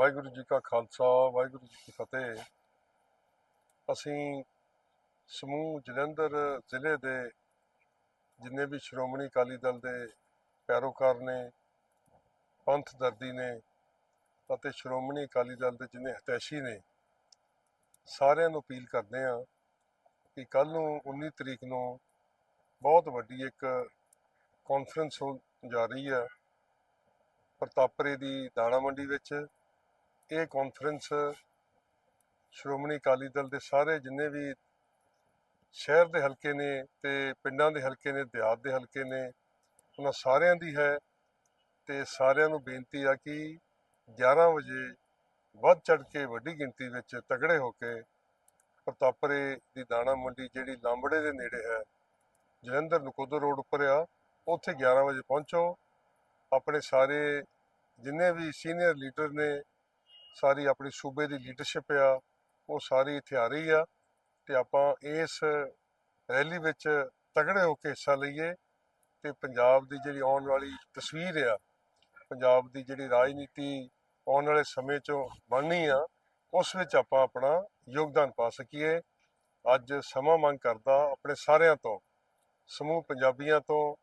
ਵਾਹਿਗੁਰੂ ਜੀ ਕਾ ਖਾਲਸਾ, ਵਾਹਿਗੁਰੂ ਜੀ ਕੀ ਫਤਿਹ। ਅਸੀਂ ਸਮੂਹ ਜਲੰਧਰ ਜ਼ਿਲ੍ਹੇ ਦੇ ਜਿੰਨੇ ਵੀ ਸ਼੍ਰੋਮਣੀ ਅਕਾਲੀ ਦਲ ਦੇ ਪੈਰੋਕਾਰ ਨੇ, ਪੰਥ ਦਰਦੀ ਨੇ ਅਤੇ ਸ਼੍ਰੋਮਣੀ ਅਕਾਲੀ ਦਲ ਦੇ ਜਿੰਨੇ ਹਤੈਸ਼ੀ ਨੇ, ਸਾਰਿਆਂ ਨੂੰ ਅਪੀਲ ਕਰਦੇ ਹਾਂ ਕਿ ਕੱਲ ਨੂੰ 19 ਤਰੀਕ ਨੂੰ ਬਹੁਤ ਵੱਡੀ ਇੱਕ ਕਾਨਫਰੰਸ ਹੋ ਜਾ ਰਹੀ ਹੈ ਪ੍ਰਤਾਪਰੇ ਦੀ ਦਾਣਾ ਮੰਡੀ ਵਿੱਚ। ਇਹ ਕਾਨਫਰੰਸ ਸ਼੍ਰੋਮਣੀ ਅਕਾਲੀ ਦਲ ਦੇ ਸਾਰੇ ਜਿੰਨੇ ਵੀ ਸ਼ਹਿਰ ਦੇ ਹਲਕੇ ਨੇ ਤੇ ਪਿੰਡਾਂ ਦੇ ਹਲਕੇ ਨੇ, ਦਿਹਾਤ ਦੇ ਹਲਕੇ ਨੇ, ਉਹਨਾਂ ਸਾਰਿਆਂ ਦੀ ਹੈ ਤੇ ਸਾਰਿਆਂ ਨੂੰ ਬੇਨਤੀ ਆ ਕਿ 11 ਵਜੇ ਵੱਧ ਚੜ ਕੇ, ਵੱਡੀ ਗਿਣਤੀ ਵਿੱਚ ਤਗੜੇ ਹੋ ਕੇ ਪ੍ਰਤਾਪਰੇ ਦੀ ਦਾਣਾ ਮੰਡੀ ਜਿਹੜੀ ਲਾਂਬੜੇ ਦੇ ਨੇੜੇ ਹੈ, ਜਲੰਧਰ ਨਕੋਦਰ ਰੋਡ ਉੱਪਰ ਆ, ਉੱਥੇ 11 ਵਜੇ ਪਹੁੰਚੋ। ਆਪਣੇ ਸਾਰੇ ਜਿੰਨੇ ਵੀ ਸੀਨੀਅਰ ਲੀਡਰ ਨੇ ਸਾਰੀ ਆਪਣੀ ਸੂਬੇ ਦੀ ਲੀਡਰਸ਼ਿਪ ਆ, ਉਹ ਸਾਰੀ ਇੱਥੇ ਆ ਰਹੀ ਆ ਤੇ ਆਪਾਂ ਇਸ ਰੈਲੀ ਵਿੱਚ ਤਗੜੇ ਹੋ ਕੇ ਹਿੱਸਾ ਲਈਏ ਤੇ ਪੰਜਾਬ ਦੀ ਜਿਹੜੀ ਆਉਣ ਵਾਲੀ ਤਸਵੀਰ ਆ, ਪੰਜਾਬ ਦੀ ਜਿਹੜੀ ਰਾਜਨੀਤੀ ਆਉਣ ਵਾਲੇ ਸਮੇਂ 'ਚੋਂ ਬਣਨੀ ਆ, ਉਸ ਵਿੱਚ ਆਪਾਂ ਆਪਣਾ ਯੋਗਦਾਨ ਪਾ ਸਕੀਏ। ਅੱਜ ਸਮਾਂ ਮੰਗ ਕਰਦਾ ਆਪਣੇ ਸਾਰਿਆਂ ਤੋਂ, ਸਮੂਹ ਪੰਜਾਬੀਆਂ ਤੋਂ,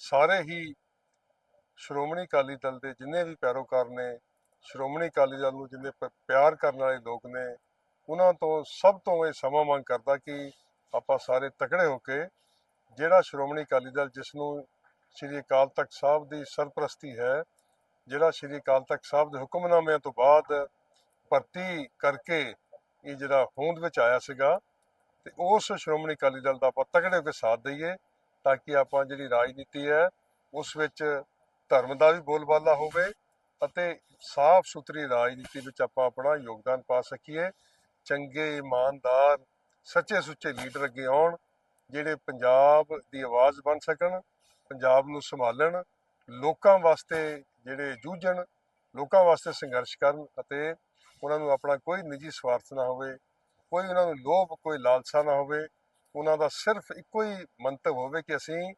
ਸਾਰੇ ਹੀ ਸ਼੍ਰੋਮਣੀ ਅਕਾਲੀ ਦਲ ਦੇ ਜਿੰਨੇ ਵੀ ਪੈਰੋਕਾਰ ਨੇ ਸ਼੍ਰੋਮਣੀ ਅਕਾਲੀ ਦਲ ਨੂੰ ਜਿੰਨੇ ਪ- ਪਿਆਰ ਕਰਨ ਵਾਲੇ ਲੋਕ ਨੇ, ਉਹਨਾਂ ਤੋਂ ਸਭ ਤੋਂ ਇਹ ਸਮਾਂ ਮੰਗ ਕਰਦਾ ਕਿ ਆਪਾਂ ਸਾਰੇ ਤਕੜੇ ਹੋ ਕੇ ਜਿਹੜਾ ਸ਼੍ਰੋਮਣੀ ਅਕਾਲੀ ਦਲ ਜਿਸ ਨੂੰ ਸ੍ਰੀ ਅਕਾਲ ਤਖਤ ਸਾਹਿਬ ਦੀ ਸਰਪ੍ਰਸਤੀ ਹੈ, ਜਿਹੜਾ ਸ੍ਰੀ ਅਕਾਲ ਤਖਤ ਸਾਹਿਬ ਦੇ ਹੁਕਮਨਾਮਿਆਂ ਤੋਂ ਬਾਅਦ ਭਰਤੀ ਕਰਕੇ ਇਹ ਜਿਹੜਾ ਹੋਂਦ ਵਿੱਚ ਆਇਆ ਸੀਗਾ, ਤੇ ਉਸ ਸ਼੍ਰੋਮਣੀ ਅਕਾਲੀ ਦਲ ਦਾ ਆਪਾਂ ਤਕੜੇ ਹੋ ਕੇ ਸਾਥ ਦਈਏ ਤਾਂ ਕਿ ਆਪਾਂ ਜਿਹੜੀ ਰਾਜਨੀਤੀ ਹੈ, ਉਸ ਵਿੱਚ ਧਰਮ ਦਾ ਵੀ ਬੋਲਬਾਲਾ ਹੋਵੇ ਅਤੇ ਸਾਫ਼ ਸੁਥਰੀ ਰਾਜਨੀਤੀ ਵਿੱਚ ਆਪਾਂ ਆਪਣਾ ਯੋਗਦਾਨ ਪਾ ਸਕੀਏ। ਚੰਗੇ, ਇਮਾਨਦਾਰ ਸੱਚੇ ਸੁੱਚੇ ਲੀਡਰ ਅੱਗੇ ਆਉਣ, ਜਿਹੜੇ ਪੰਜਾਬ ਦੀ ਆਵਾਜ਼ ਬਣ ਸਕਣ, ਪੰਜਾਬ ਨੂੰ ਸੰਭਾਲਣ, ਲੋਕਾਂ ਵਾਸਤੇ ਜਿਹੜੇ ਜੂਝਣ, ਲੋਕਾਂ ਵਾਸਤੇ ਸੰਘਰਸ਼ ਕਰਨ ਅਤੇ ਉਹਨਾਂ ਨੂੰ ਆਪਣਾ ਕੋਈ ਨਿੱਜੀ ਸਵਾਰਥ ਨਾ ਹੋਵੇ, ਕੋਈ ਉਹਨਾਂ ਨੂੰ ਲੋਭ, ਕੋਈ ਲਾਲਸਾ ਨਾ ਹੋਵੇ, ਉਹਨਾਂ ਦਾ ਸਿਰਫ ਇੱਕੋ ਹੀ ਮੰਤਵ ਹੋਵੇ ਕਿ ਅਸੀਂ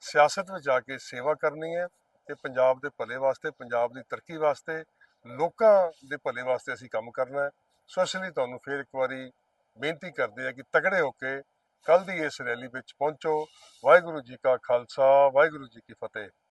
ਸਿਆਸਤ ਵਿੱਚ ਜਾ ਕੇ ਸੇਵਾ ਕਰਨੀ ਹੈ। ਤੇ ਪੰਜਾਬ ਦੇ ਭਲੇ ਵਾਸਤੇ, ਪੰਜਾਬ ਦੀ ਤਰੱਕੀ ਵਾਸਤੇ, ਲੋਕਾਂ ਦੇ ਭਲੇ ਵਾਸਤੇ ਅਸੀਂ ਕੰਮ ਕਰਨਾ ਹੈ। ਸੋ ਇਸ ਲਈ ਤੁਹਾਨੂੰ ਫੇਰ ਇੱਕ ਵਾਰੀ ਬੇਨਤੀ ਕਰਦੇ ਆ ਕਿ ਤਗੜੇ ਹੋ ਕੇ ਕੱਲ ਦੀ ਇਸ ਰੈਲੀ ਵਿੱਚ ਪਹੁੰਚੋ। ਵਾਹਿਗੁਰੂ ਜੀ ਕਾ ਖਾਲਸਾ, ਵਾਹਿਗੁਰੂ ਜੀ ਕੀ ਫਤਿਹ।